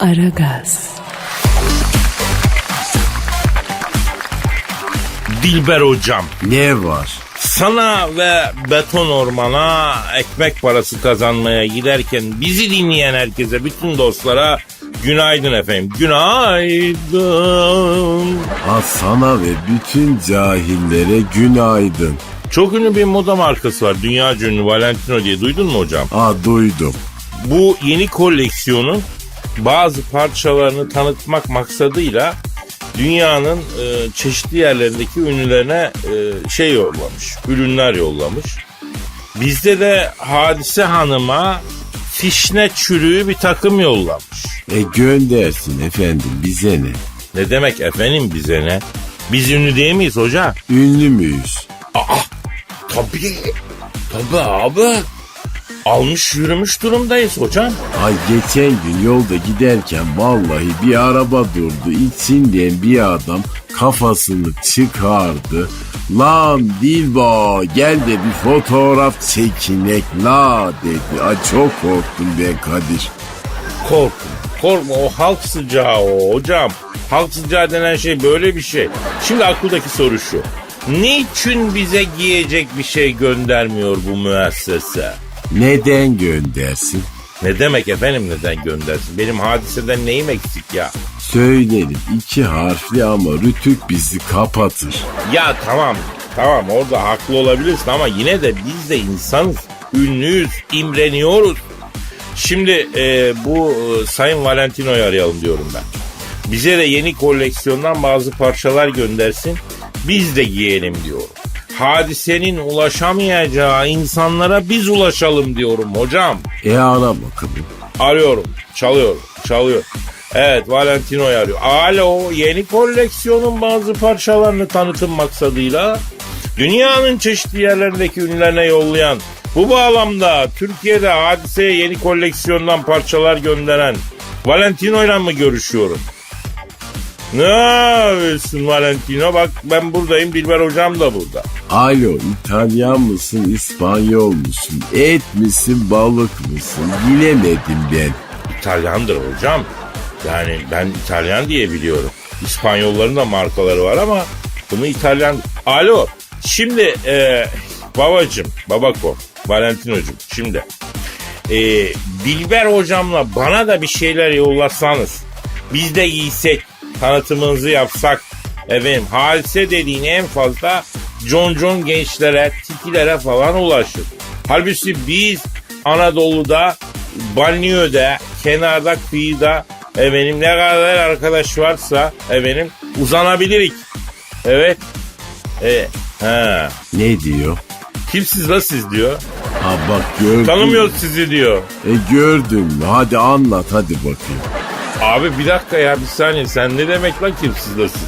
Aragaz, Dilber hocam. Ne var? Sana ve beton ormana ekmek parası kazanmaya giderken bizi dinleyen herkese, bütün dostlara günaydın efendim. Günaydın. Ha sana ve bütün cahillere günaydın. Çok ünlü bir moda markası var. Dünya ünlü Valentino diye duydun mu hocam? Ha duydum. Bu yeni koleksiyonun bazı parçalarını tanıtmak maksadıyla dünyanın e, çeşitli yerlerindeki ünlülerine e, şey yollamış, ürünler yollamış. Bizde de Hadise Hanım'a fişne çürüğü bir takım yollamış. E göndersin efendim bize ne? Ne demek efendim bize ne? Biz ünlü değil miyiz hoca? Ünlü müyüz? Tabii. Tabii abi. Almış yürümüş durumdayız hocam. Ay geçen gün yolda giderken vallahi bir araba durdu. İçinden bir adam kafasını çıkardı. Lan Dilba gel de bir fotoğraf çekinek la dedi. Ay çok korktum ben Kadir. Korkma. Korkma o halk sıcağı o hocam. Halk sıcağı denen şey böyle bir şey. Şimdi akıldaki soru şu. Niçin bize giyecek bir şey göndermiyor bu müessese? Neden göndersin? Ne demek efendim neden göndersin? Benim hadiseden neyim eksik ya? Söylerim iki harfli ama rütük bizi kapatır. Ya tamam tamam orada haklı olabilirsin ama yine de biz de insanız. Ünlüyüz, imreniyoruz. Şimdi e, bu e, Sayın Valentino'yu arayalım diyorum ben. Bize de yeni koleksiyondan bazı parçalar göndersin. Biz de giyelim diyorum. Hadisenin ulaşamayacağı insanlara biz ulaşalım diyorum hocam. E ara bakalım. Arıyorum, çalıyorum, çalıyor. Evet, Valentino'yu arıyor. Alo, yeni koleksiyonun bazı parçalarını tanıtım maksadıyla dünyanın çeşitli yerlerindeki ünlülerine yollayan bu bağlamda Türkiye'de hadiseye yeni koleksiyondan parçalar gönderen Valentino'yla mı görüşüyorum? Ne yapıyorsun Valentino? Bak ben buradayım, Dilber hocam da burada. Alo İtalyan mısın İspanyol musun? Et misin balık mısın? Bilemedim ben. İtalyandır hocam. Yani ben İtalyan diye biliyorum. İspanyolların da markaları var ama bunu İtalyan... Alo. Şimdi e, babacım, babako, Valentino'cum şimdi e, Dilber hocamla bana da bir şeyler yollasanız biz de giysek, tanıtımınızı yapsak efendim hadise dediğin en fazla John John gençlere, tikilere falan ulaşır. Halbuki biz Anadolu'da, banliyöde, kenarda, kıyıda efendim ne kadar arkadaş varsa efendim uzanabilirik. Evet. Evet. Ha. Ne diyor? Kimsiz la siz diyor. Ha bak gördüm. Tanımıyoruz sizi diyor. E gördün mü? Hadi anlat hadi bakayım. Abi bir dakika ya bir saniye sen ne demek lan kimsiz la siz?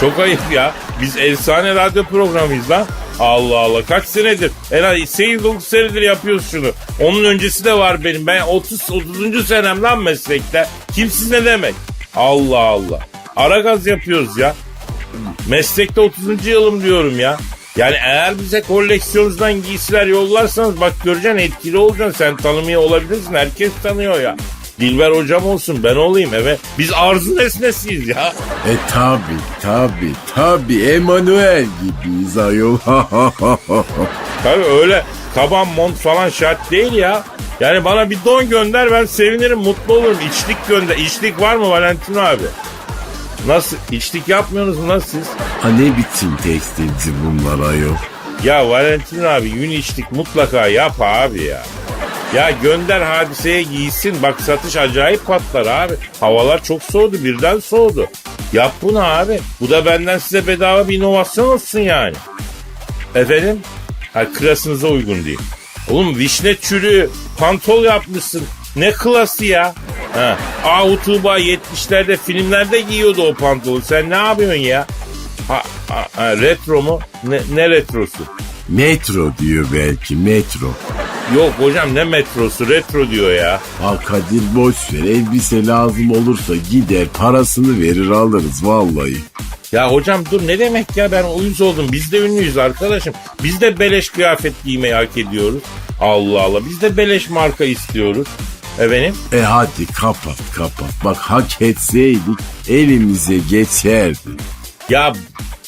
Çok ayıp ya. Biz efsane radyo programıyız lan. Allah Allah kaç senedir? En az 8 senedir yapıyoruz şunu. Onun öncesi de var benim. Ben 30 30. senem lan meslekte. Kimsiz ne demek? Allah Allah. Ara gaz yapıyoruz ya. Meslekte 30. yılım diyorum ya. Yani eğer bize koleksiyonunuzdan giysiler yollarsanız bak göreceksin etkili olacaksın. Sen tanımıyor olabilirsin. Herkes tanıyor ya. Dilber hocam olsun ben olayım evet. Biz arzu nesnesiyiz ya. E tabi tabi tabi Emanuel gibiyiz ayol. Tabii öyle kaban mont falan şart değil ya. Yani bana bir don gönder ben sevinirim mutlu olurum. İçlik gönder. İçlik var mı Valentino abi? Nasıl? İçlik yapmıyorsunuz mu nasıl siz? ha ne biçim tekstilci bunlar ayol. Ya Valentin abi yün içlik mutlaka yap abi ya. Ya gönder hadiseye giysin. Bak satış acayip patlar abi. Havalar çok soğudu birden soğudu. Yap bunu abi. Bu da benden size bedava bir inovasyon olsun yani. Efendim? Ha klasınıza uygun değil. Oğlum vişne çürüğü pantol yapmışsın. Ne klası ya? Ha. Ahu Tuğba 70'lerde filmlerde giyiyordu o pantolonu. Sen ne yapıyorsun ya? Ha, ha, ha, retro mu? Ne, ne retrosu? Metro diyor belki metro. Yok hocam ne metrosu retro diyor ya. Ha Kadir boş ver elbise lazım olursa gider parasını verir alırız vallahi. Ya hocam dur ne demek ya ben uyuz oldum. Biz de ünlüyüz arkadaşım. Biz de beleş kıyafet giymeyi hak ediyoruz. Allah Allah biz de beleş marka istiyoruz. Efendim? E hadi kapat kapat. Bak hak etseydik elimize geçerdi. Ya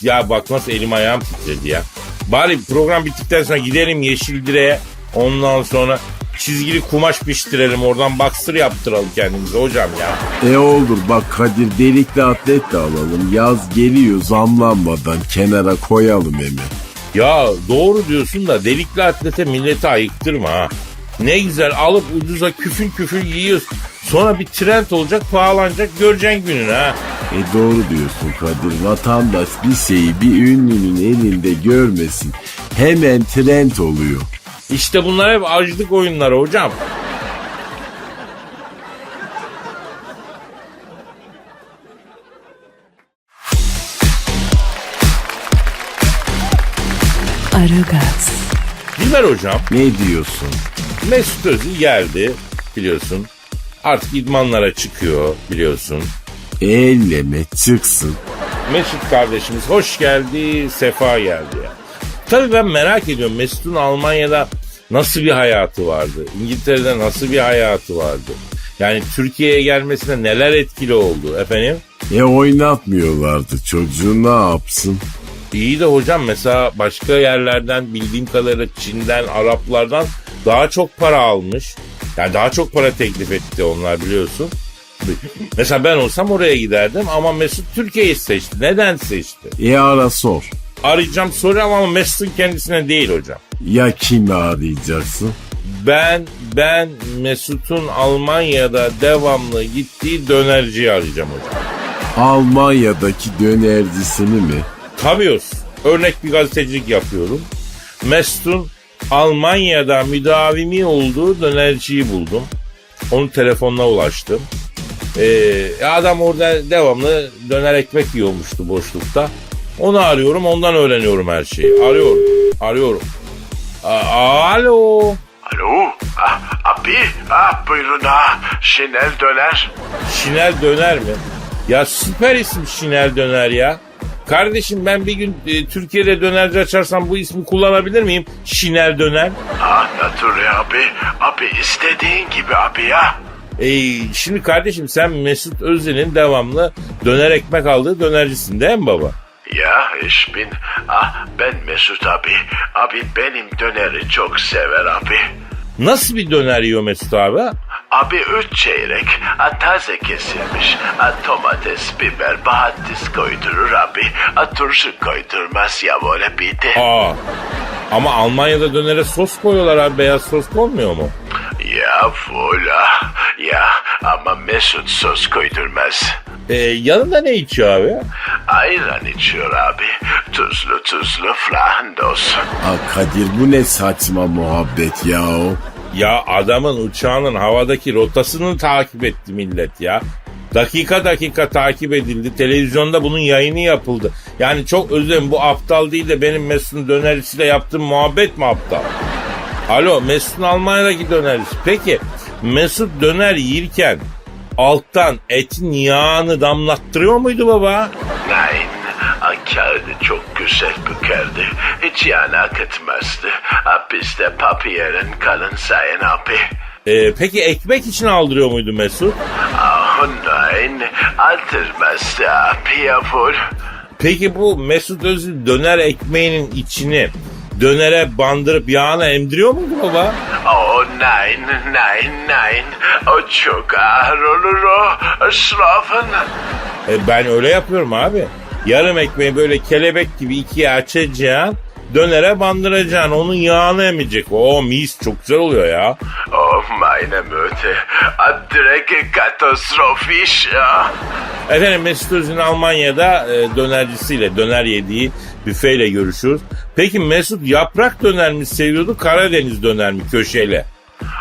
ya bak nasıl elim ayağım titredi ya. Bari program bittikten sonra gidelim Yeşildire'ye. Ondan sonra çizgili kumaş piştirelim. Oradan boxer yaptıralım kendimize hocam ya. E olur bak Kadir delikli atlet de alalım. Yaz geliyor zamlanmadan kenara koyalım hemen. Ya doğru diyorsun da delikli atlete milleti ayıktırma ha. Ne güzel alıp ucuza küfün küfün yiyorsun. Sonra bir trend olacak pahalanacak göreceksin gününü ha. E doğru diyorsun Kadir. Vatandaş bir şeyi bir ünlünün elinde görmesin. Hemen trend oluyor. İşte bunlar hep açlık oyunları hocam. Aragaz, Dilber hocam Ne diyorsun? Mesut Özil geldi biliyorsun. Artık idmanlara çıkıyor biliyorsun. Elleme çıksın. Mesut kardeşimiz hoş geldi, sefa geldi ya. Tabii ben merak ediyorum Mesut'un Almanya'da nasıl bir hayatı vardı? İngiltere'de nasıl bir hayatı vardı? Yani Türkiye'ye gelmesine neler etkili oldu efendim? E oynatmıyorlardı çocuğu ne yapsın? İyi de hocam mesela başka yerlerden bildiğim kadarıyla Çin'den, Araplardan daha çok para almış. Yani daha çok para teklif etti onlar biliyorsun. Mesela ben olsam oraya giderdim ama Mesut Türkiye'yi seçti. Neden seçti? E ara sor. Arayacağım soracağım ama Mesut'un kendisine değil hocam. Ya kimi arayacaksın? Ben ben Mesut'un Almanya'da devamlı gittiği dönerciyi arayacağım hocam. Almanya'daki dönercisini mi? Tabii olsun. Örnek bir gazetecilik yapıyorum. Mesut'un Almanya'da müdavimi olduğu dönerciyi buldum. Onun telefonuna ulaştım. Ee, adam orada devamlı döner ekmek yiyormuştu boşlukta. Onu arıyorum ondan öğreniyorum her şeyi. Arıyorum. Arıyorum. A- Alo. Alo, ah, abi, ah buyurun ha, Şinel döner. Şinel Döner mi? Ya süper isim Şinel Döner ya. Kardeşim ben bir gün e, Türkiye'de dönerci açarsam bu ismi kullanabilir miyim? Şinel Döner. Ah Nature abi, abi istediğin gibi abi ya. E, şimdi kardeşim sen Mesut Özil'in devamlı döner ekmek aldığı dönercisin değil mi baba? Ya ich bin, ah ben Mesut abi, abi benim döneri çok sever abi. Nasıl bir döner yiyor Mesut abi? Abi üç çeyrek, a, taze kesilmiş, a, domates, biber, bahatis koydurur abi, a, turşu koydurmaz ya böyle bir de. Aa. Ama Almanya'da dönere sos koyuyorlar abi beyaz sos konmuyor mu? Ya vola, ya ama Mesut sos koydurmaz. E, yanında ne içiyor abi? Ayran içiyor abi. Tuzlu tuzlu flandos. Ha Kadir bu ne saçma muhabbet ya o. Ya adamın uçağının havadaki rotasını takip etti millet ya. Dakika dakika takip edildi. Televizyonda bunun yayını yapıldı. Yani çok özür dilerim bu aptal değil de benim Mesut'un dönerisiyle yaptığım muhabbet mi aptal? Alo Mesut'un Almanya'daki dönerisi. Peki Mesut döner yiyirken alttan etin yağını damlattırıyor muydu baba? Nein, kağıdı çok güzel bükerdi. Hiç yana akıtmazdı. Hapiste papiyerin kalın sayın abi. Ee, peki ekmek için aldırıyor muydu Mesut? Ah nein, aldırmazdı abi yavur. Peki bu Mesut Özil döner ekmeğinin içini dönere bandırıp yağına emdiriyor muydu baba? Oh nein, nein, nein. O çok ağır olur o. Strafen. E, ben öyle yapıyorum abi. Yarım ekmeği böyle kelebek gibi ikiye açacaksın. Dönere bandıracaksın. Onun yağını emecek. O mis çok güzel oluyor ya. Oh meine Mütter. Direkt katastrofisch. ya. Efendim Mesut Özil Almanya'da e, dönercisiyle döner yediği büfeyle görüşürüz. Peki Mesut yaprak döner mi seviyordu Karadeniz döner mi köşeyle?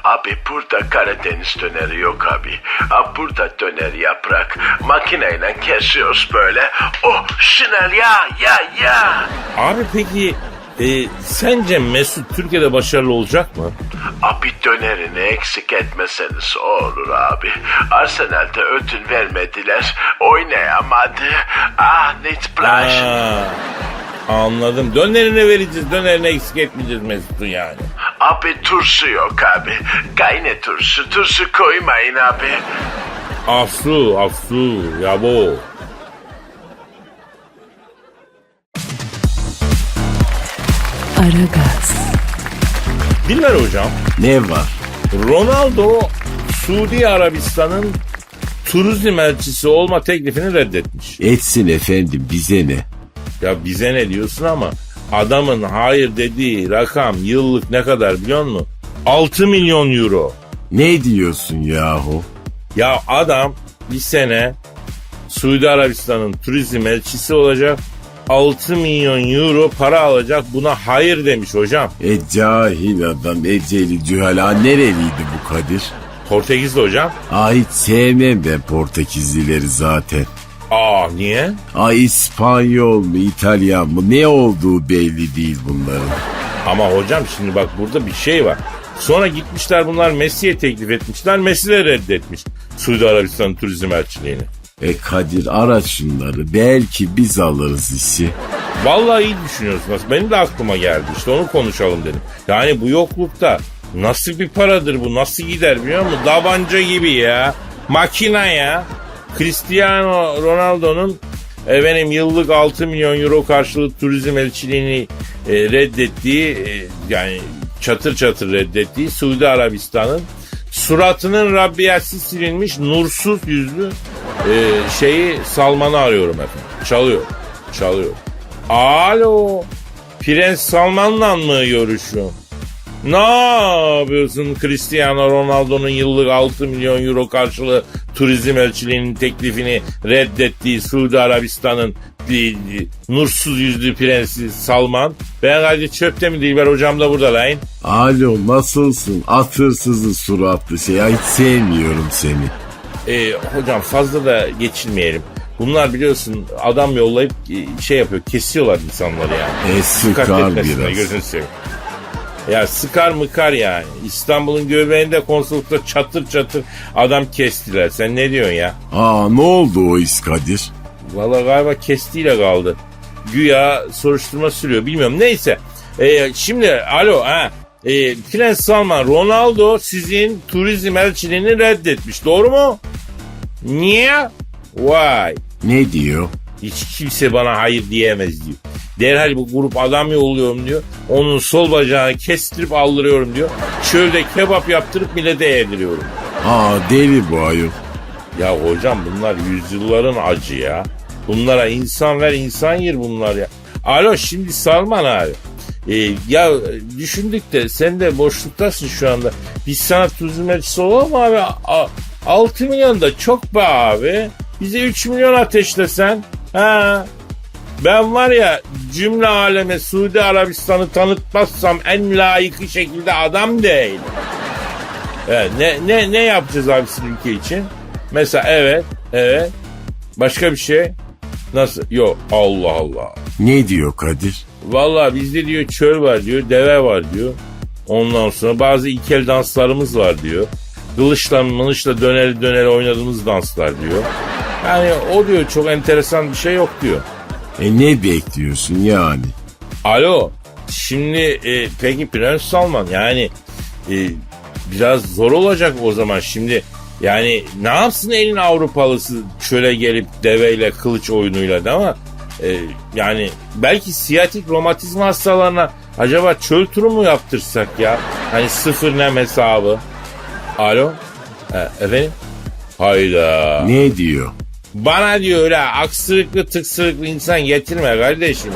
Abi burada Karadeniz döneri yok abi. Abi burada döner yaprak. Makineyle kesiyoruz böyle. Oh şinel ya ya ya. Abi peki e, sence Mesut Türkiye'de başarılı olacak mı? Abi dönerini eksik etmeseniz olur abi. Arsenal'de ödün vermediler. Oynayamadı. Ah net. Aa, anladım. Dönerine vereceğiz. Dönerine eksik etmeyeceğiz Mesut'un yani. Abi turşu yok abi. Kayne turşu. Turşu koymayın abi. Afsu, afsu, yabo. Aragaz, Dinler hocam. Ne var? Ronaldo Suudi Arabistan'ın turizm elçisi olma teklifini reddetmiş. Etsin efendim bize ne? Ya bize ne diyorsun ama adamın hayır dediği rakam yıllık ne kadar biliyor musun? 6 milyon euro. Ne diyorsun yahu? Ya adam bir sene Suudi Arabistan'ın turizm elçisi olacak. 6 milyon euro para alacak buna hayır demiş hocam. E cahil adam eceli cühala nereliydi bu Kadir? Portekizli hocam. Hiç sevmem ben Portekizlileri zaten. Aa niye? Ay İspanyol mu İtalyan mı ne olduğu belli değil bunların. Ama hocam şimdi bak burada bir şey var. Sonra gitmişler bunlar Messi'ye teklif etmişler. Messi de reddetmiş. Suudi Arabistan turizm elçiliğini. E Kadir ara şunları belki biz alırız işi. Vallahi iyi düşünüyorsun. Aslında Benim de aklıma geldi. İşte onu konuşalım dedim. Yani bu yoklukta nasıl bir paradır bu? Nasıl gider biliyor musun? Davanca gibi ya. Makina ya. Cristiano Ronaldo'nun efendim yıllık 6 milyon euro karşılığı turizm elçiliğini e, reddettiği e, yani çatır çatır reddettiği Suudi Arabistan'ın suratının rabbiyesi silinmiş nursuz yüzlü e, şeyi Salman'ı arıyorum efendim. Çalıyor. Çalıyor. Alo. Prens Salman'la mı görüşüyorum? Ne yapıyorsun Cristiano Ronaldo'nun yıllık 6 milyon euro karşılığı turizm elçiliğinin teklifini reddettiği Suudi Arabistan'ın bir, nursuz yüzlü prensi Salman. Ben hadi çöpte mi Dilber hocam da burada lan. Alo nasılsın? Atırsızı suratlı şey. Ay sevmiyorum seni. Ee, hocam fazla da geçilmeyelim. Bunlar biliyorsun adam yollayıp e, şey yapıyor kesiyorlar insanları yani. E sıkar biraz. gözünü seveyim. Ya sıkar mıkar yani. İstanbul'un göbeğinde konsolukta çatır çatır adam kestiler. Sen ne diyorsun ya? Aa ne oldu o iş Kadir? Valla galiba kestiğiyle kaldı. Güya soruşturma sürüyor bilmiyorum. Neyse. Ee, şimdi alo ha. Ee, Prens Salman Ronaldo sizin turizm elçiliğini reddetmiş. Doğru mu? Niye? Vay. Ne diyor? Hiç kimse bana hayır diyemez diyor. Derhal bu grup adam yolluyorum diyor. Onun sol bacağını kestirip aldırıyorum diyor. Çölde kebap yaptırıp millete yediriyorum. Aa deli bu ayol. Ya hocam bunlar yüzyılların acı ya. Bunlara insan ver insan yer bunlar ya. Alo şimdi Salman abi. Ee, ya düşündük de sen de boşluktasın şu anda. Biz sana turizm elçisi olalım abi? A- 6 milyon da çok be abi. Bize 3 milyon ateşlesen. Ha. Ben var ya cümle aleme Suudi Arabistan'ı tanıtmazsam en layıkı şekilde adam değil. Evet, ne, ne, ne yapacağız abi ülke için? Mesela evet, evet. Başka bir şey? Nasıl? Yok Allah Allah. Ne diyor Kadir? Vallahi bizde diyor çöl var diyor, deve var diyor. Ondan sonra bazı ilkel danslarımız var diyor. Kılıçla mılıçla döneri döneri oynadığımız danslar diyor. Yani o diyor çok enteresan bir şey yok diyor. E ne bekliyorsun yani? Alo. Şimdi e, peki Prens Salman yani e, biraz zor olacak o zaman şimdi. Yani ne yapsın elin Avrupalısı çöle gelip deveyle kılıç oyunuyla değil mi? E, yani belki siyatik romatizma hastalarına acaba çöl turu mu yaptırsak ya? Hani sıfır nem hesabı. Alo. E, efendim? Hayda. Ne diyor? Bana diyor öyle aksırıklı tıksırıklı insan getirme kardeşim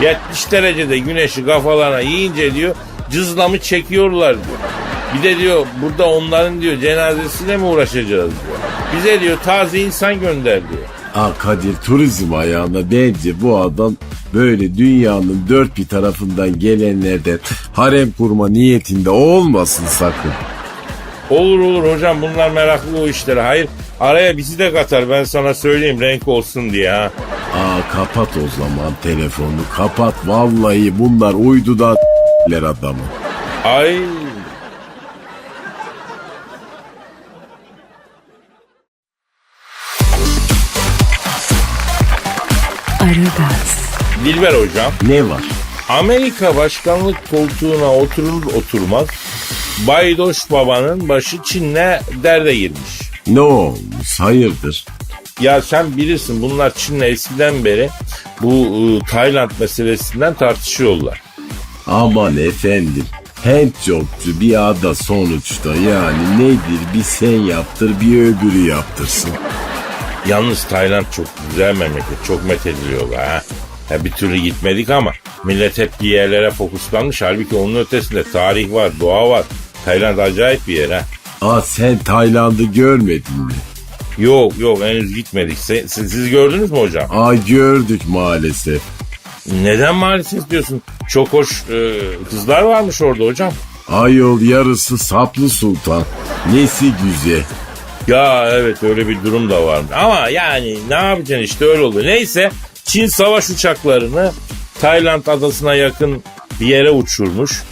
diyor. 70 derecede güneşi kafalarına yiyince diyor cızlamı çekiyorlar diyor. Bir de diyor burada onların diyor cenazesiyle mi uğraşacağız diyor. Bize diyor taze insan gönder diyor. Aa Kadir turizm ayağına bence bu adam böyle dünyanın dört bir tarafından gelenlerden harem kurma niyetinde olmasın sakın. Olur olur hocam bunlar meraklı o işlere. Hayır araya bizi de katar ben sana söyleyeyim renk olsun diye ha. Aa kapat o zaman telefonu kapat vallahi bunlar uydudan adamı. Ay Aragaz, Dilber hocam Ne var? Amerika başkanlık koltuğuna oturur oturmaz Baydoş babanın başı Çin'le derde girmiş. Ne olmuş hayırdır? Ya sen bilirsin bunlar Çin'le eskiden beri bu e, Tayland meselesinden tartışıyorlar. Aman efendim. Hem çokçu bir ada sonuçta yani nedir bir sen yaptır bir öbürü yaptırsın. Yalnız Tayland çok güzel memleket. Çok methediliyorlar ha. Ya bir türlü gitmedik ama millet hep bir yerlere fokuslanmış. Halbuki onun ötesinde tarih var, doğa var. Tayland acayip bir yer ha. Aa sen Tayland'ı görmedin mi? Yok yok henüz gitmedik. Se- Siz, siz gördünüz mü hocam? Aa gördük maalesef. Neden maalesef diyorsun? Çok hoş e, kızlar varmış orada hocam. Ayol yarısı saplı sultan. Nesi güzel. Ya evet öyle bir durum da varmış. Ama yani ne yapacaksın işte öyle oldu. Neyse Çin savaş uçaklarını Tayland adasına yakın bir yere uçurmuş.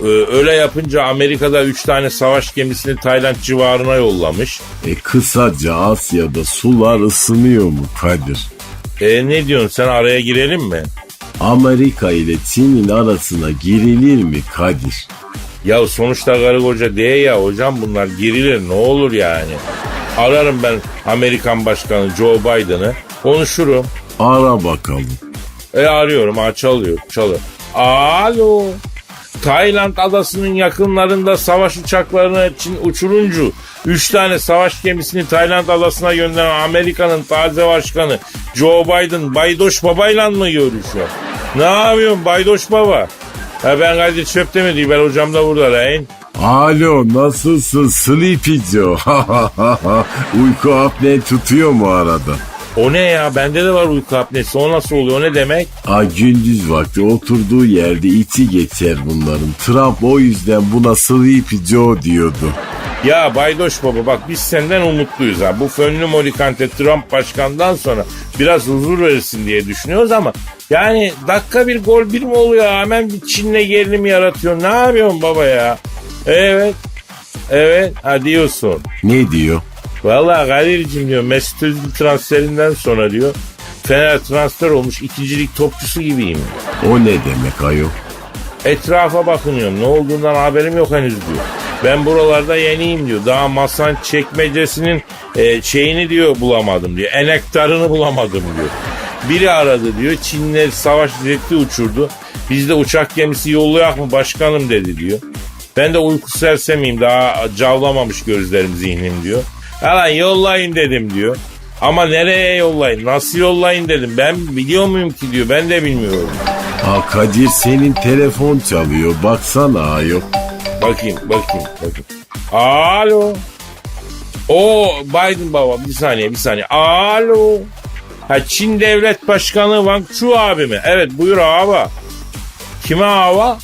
Ee, öyle yapınca Amerika'da 3 tane savaş gemisini Tayland civarına yollamış. E kısaca Asya'da sular ısınıyor mu Kadir? E ne diyorsun sen araya girelim mi? Amerika ile Çin'in arasına girilir mi Kadir? Ya sonuçta karı koca diye ya hocam bunlar girilir ne olur yani. Ararım ben Amerikan Başkanı Joe Biden'ı konuşurum. Ara bakalım. E arıyorum ha çalıyor çalıyor. Alo. Tayland adasının yakınlarında savaş uçaklarını için uçuruncu 3 tane savaş gemisini Tayland adasına gönderen Amerika'nın taze başkanı Joe Biden Baydoş Baba'yla mı görüşüyor? Ne yapıyorsun Baydoş Baba? Ha ben Kadir Çöptemedi ben hocam da burada rehin. Alo nasılsın Sleepy Joe? Uyku apne tutuyor mu arada? O ne ya bende de var uyku apnesi o nasıl oluyor o ne demek? Ay gündüz vakti oturduğu yerde içi geçer bunların. Trump o yüzden buna Sleepy Joe diyordu. Ya Baydoş Baba bak biz senden umutluyuz ha. Bu fönlü morikante Trump başkandan sonra biraz huzur verirsin diye düşünüyoruz ama yani dakika bir gol bir mi oluyor? Hemen bir Çin'le gerilim yaratıyor. Ne yapıyorsun baba ya? Evet. Evet. Ha diyorsun. Ne diyor? Vallahi Kadir'cim diyor Mesut Özil transferinden sonra diyor Fener transfer olmuş ikincilik topçusu gibiyim. O ne demek ayol? Etrafa bakınıyorum. Ne olduğundan haberim yok henüz diyor. Ben buralarda yeniyim diyor. Daha masan çekmecesinin e, şeyini diyor bulamadım diyor. Enektarını bulamadım diyor. Biri aradı diyor. Çinler savaş jeti uçurdu. Biz de uçak gemisi yollayak mı başkanım dedi diyor. Ben de uyku sersemiyim daha cavlamamış gözlerim zihnim diyor. Hemen yollayın dedim diyor. Ama nereye yollayın? Nasıl yollayın dedim. Ben biliyor muyum ki diyor. Ben de bilmiyorum. Ha Kadir senin telefon çalıyor. Baksana ayol. Bakayım, bakayım, bakayım. Alo. O Biden baba bir saniye, bir saniye. Alo. Ha Çin Devlet Başkanı Wang Chu abi mi? Evet buyur abi. Kime hava?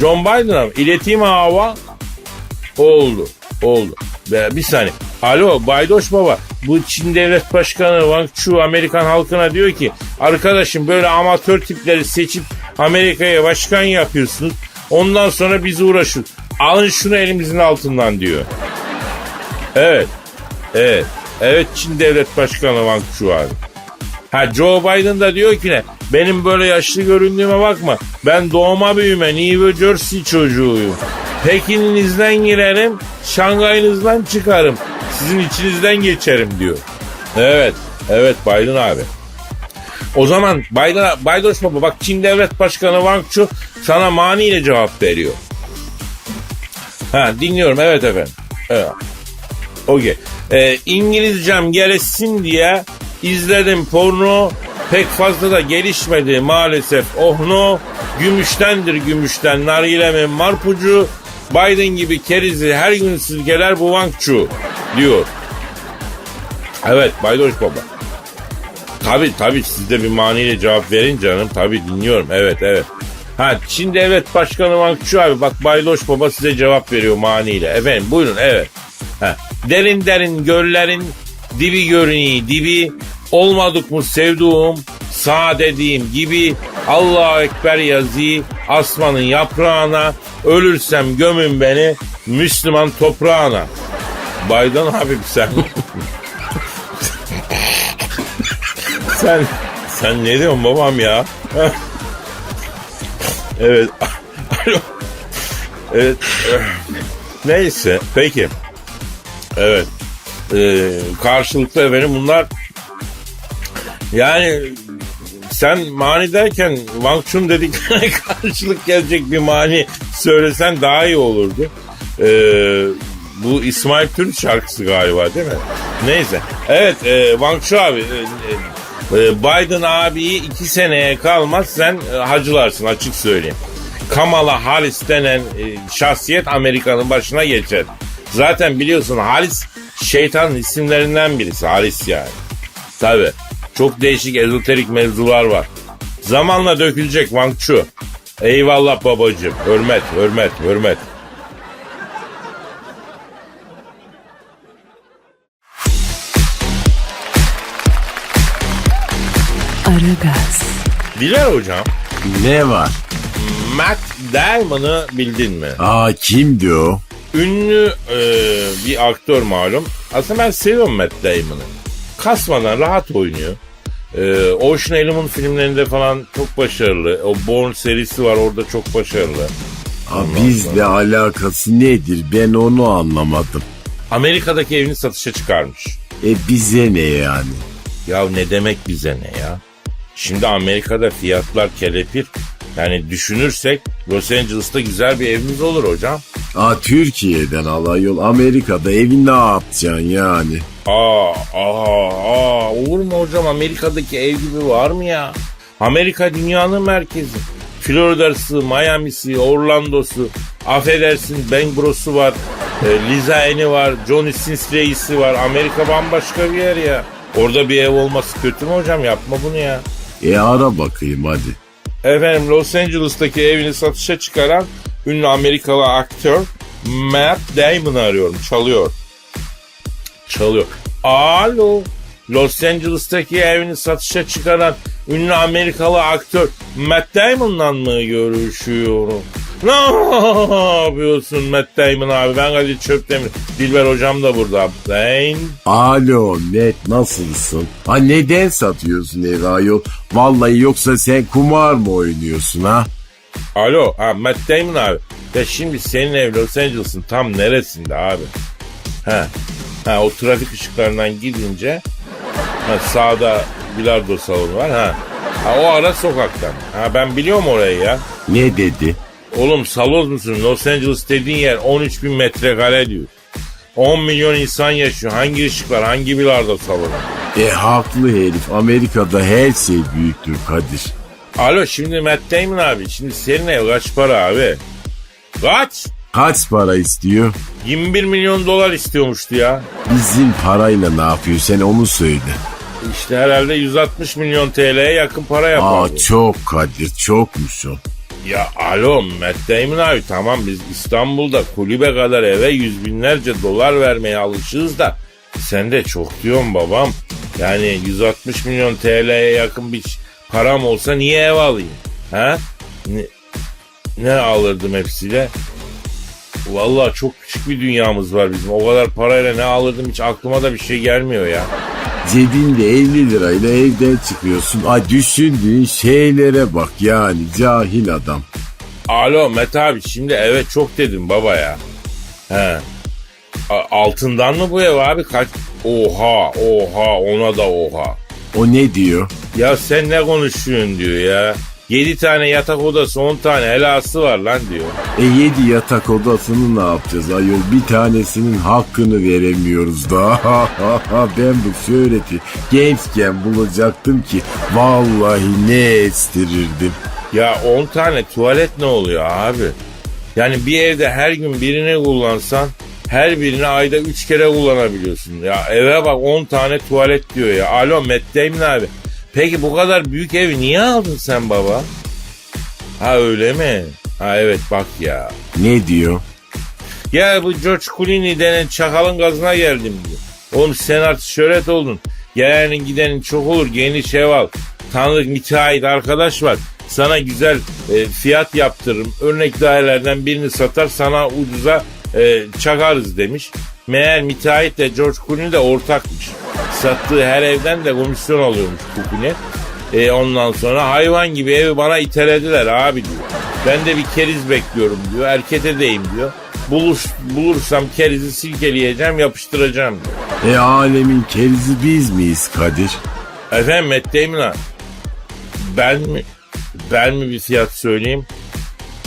John Biden'a mı? İleteyim hava. Oldu, oldu. Bir saniye. Alo Baydoş baba. Bu Çin Devlet Başkanı Wang Chu Amerikan halkına diyor ki arkadaşım böyle amatör tipleri seçip Amerika'ya başkan yapıyorsunuz. Ondan sonra bizi uğraşın. Alın şunu elimizin altından diyor. Evet. Evet. Evet Çin Devlet Başkanı Wang Chu abi. Ha Joe Biden da diyor ki ne? Benim böyle yaşlı göründüğüme bakma. Ben doğma büyüme New Jersey çocuğuyum. Pekin'inizden girerim, Şangay'ınızdan çıkarım. Sizin içinizden geçerim diyor. Evet, evet Biden abi. O zaman Biden, Baydoş Baba bak Çin Devlet Başkanı Wang Chu sana maniyle cevap veriyor. Ha dinliyorum evet efendim. Evet. Okey. Ee, İngilizcem gelişsin diye izledim porno. Pek fazla da gelişmedi maalesef. Oh no. Gümüştendir gümüşten. Nargilemin marpucu. Biden gibi kerizi her gün silkeler bu Chu diyor. Evet Baydoş Baba. Tabi tabi siz de bir maniyle cevap verin canım. Tabi dinliyorum evet evet. Ha Çin Devlet Başkanı Chu abi bak Baydoş Baba size cevap veriyor maniyle. Efendim buyurun evet. Ha. Derin derin göllerin dibi görünüyor dibi. Olmadık mı sevduğum sağ dediğim gibi Allahu Ekber yazıyı asmanın yaprağına ölürsem gömün beni Müslüman toprağına. Baydan abi sen sen sen ne diyorsun babam ya? Evet. Evet. Neyse. Peki. Evet. Ee, karşılıklı efendim bunlar yani sen mani derken Wang Chun dediklerine karşılık gelecek bir mani söylesen daha iyi olurdu. Ee, bu İsmail Türk şarkısı galiba değil mi? Neyse. Evet e, Wang Chun abi e, e, Biden abiyi iki seneye kalmaz sen e, hacılarsın açık söyleyeyim. Kamala Harris denen e, şahsiyet Amerika'nın başına geçer. Zaten biliyorsun Harris şeytanın isimlerinden birisi Harris yani. Tabi. Çok değişik ezoterik mevzular var. Zamanla dökülecek Wang Chu. Eyvallah babacığım. Hürmet, hürmet, hürmet. Aragaz, Diler hocam. Ne var? Matt Damon'ı bildin mi? Aa kimdi o? Ünlü e, bir aktör malum. Aslında ben seviyorum Matt Damon'ı. Kasmadan rahat oynuyor. E, Ocean Eleven filmlerinde falan çok başarılı. O Bourne serisi var orada çok başarılı. Aa, bizle alakası nedir ben onu anlamadım. Amerika'daki evini satışa çıkarmış. E bize ne yani? Ya ne demek bize ne ya? Şimdi Amerika'da fiyatlar kelepir. Yani düşünürsek Los Angeles'ta güzel bir evimiz olur hocam. Aa Türkiye'den alay yol Amerika'da evi ne yapacaksın yani? Aa, aa, aa, olur mu hocam Amerika'daki ev gibi var mı ya? Amerika dünyanın merkezi. Florida'sı, Miami'si, Orlando'su, affedersin Bengro'su var, e, Liza Eni var, Johnny Sins Reis'i var. Amerika bambaşka bir yer ya. Orada bir ev olması kötü mü hocam? Yapma bunu ya. E ara bakayım hadi. Efendim Los Angeles'taki evini satışa çıkaran ünlü Amerikalı aktör Matt Damon'ı arıyorum. Çalıyor. Çalıyor. Alo. Los Angeles'taki evini satışa çıkaran ünlü Amerikalı aktör Matt Damon'la mı görüşüyorum? Ne yapıyorsun Matt Damon abi? Ben Kadir Çöptemir. Dilber hocam da burada. Dane. Alo net nasılsın? Ha neden satıyorsun evi ayol? Vallahi yoksa sen kumar mı oynuyorsun ha? Alo, ha Matt Damon abi. Ya şimdi senin ev Los Angeles'ın tam neresinde abi? Ha, ha o trafik ışıklarından gidince ha, sağda bilardo salonu var ha. Ha o ara sokaktan. Ha ben biliyorum orayı ya. Ne dedi? Oğlum saloz musun? Los Angeles dediğin yer 13 bin metrekare diyor. 10 milyon insan yaşıyor. Hangi ışıklar, hangi bilardo salonu? E haklı herif Amerika'da her şey büyüktür Kadir. Alo şimdi Matt Damon abi. Şimdi senin ev kaç para abi? Kaç? Kaç para istiyor? 21 milyon dolar istiyormuştu ya. Bizim parayla ne yapıyor sen onu söyle. İşte herhalde 160 milyon TL'ye yakın para yapar. Aa çok Kadir çokmuş o. Ya alo Matt Damon abi tamam biz İstanbul'da kulübe kadar eve yüz binlerce dolar vermeye alışığız da sen de çok diyorsun babam. Yani 160 milyon TL'ye yakın bir param olsa niye ev alayım? Ha? Ne, ne alırdım hepsiyle? Vallahi çok küçük bir dünyamız var bizim. O kadar parayla ne alırdım hiç aklıma da bir şey gelmiyor ya. Cebinde 50 lirayla evden çıkıyorsun. Ay düşündüğün şeylere bak yani cahil adam. Alo Mete abi şimdi evet çok dedim baba ya. He. A- altından mı bu ev abi? Kaç? Oha oha ona da oha. O ne diyor? Ya sen ne konuşuyorsun diyor ya. 7 tane yatak odası 10 tane helası var lan diyor. E 7 yatak odasını ne yapacağız ayol? Bir tanesinin hakkını veremiyoruz da. ben bu şöhreti gençken bulacaktım ki vallahi ne estirirdim. Ya 10 tane tuvalet ne oluyor abi? Yani bir evde her gün birini kullansan her birini ayda 3 kere kullanabiliyorsun. Ya eve bak 10 tane tuvalet diyor ya. Alo Matt Damon abi. Peki bu kadar büyük evi niye aldın sen baba? Ha öyle mi? Ha evet bak ya. Ne diyor? Ya bu George Clooney denen çakalın gazına geldim diyor. Oğlum sen artık şöhret oldun. Gelenin gidenin çok olur geniş ev al. Tanıdık müteahhit arkadaş var. Sana güzel e, fiyat yaptırırım. Örnek dairelerden birini satar sana ucuza e, çakarız demiş. Meğer müteahhitle George Clooney de ortakmış. Sattığı her evden de komisyon alıyormuş Clooney. E, ondan sonra hayvan gibi evi bana itelediler abi diyor. Ben de bir keriz bekliyorum diyor. Erkek edeyim diyor. Buluş, bulursam kerizi silkeleyeceğim yapıştıracağım diyor. E alemin kerizi biz miyiz Kadir? Efendim Matt Damon'a ben mi ben mi bir fiyat söyleyeyim?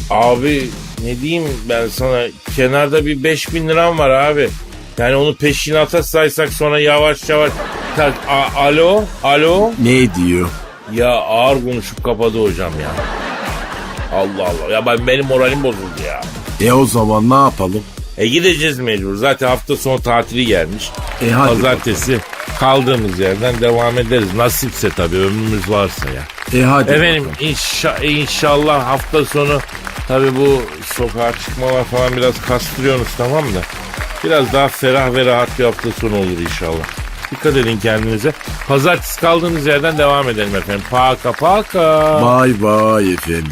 Abi ne diyeyim ben sana kenarda bir 5000 liram var abi. Yani onu peşinata saysak sonra yavaş yavaş a- alo alo Ne diyor? ya ağır konuşup kapadı hocam ya. Allah Allah ya ben benim moralim bozuldu ya. E o zaman ne yapalım? E gideceğiz mecbur. Zaten hafta sonu tatili gelmiş. E hadi Pazartesi kaldığımız yerden devam ederiz. Nasipse tabii ömrümüz varsa ya. E hadi Efendim bakalım. inşa, inşallah hafta sonu tabii bu sokağa çıkmalar falan biraz kastırıyorsunuz tamam da. Biraz daha ferah ve rahat bir hafta sonu olur inşallah. Dikkat edin kendinize. Pazartesi kaldığımız yerden devam edelim efendim. Paka paka. Bay bay efendim.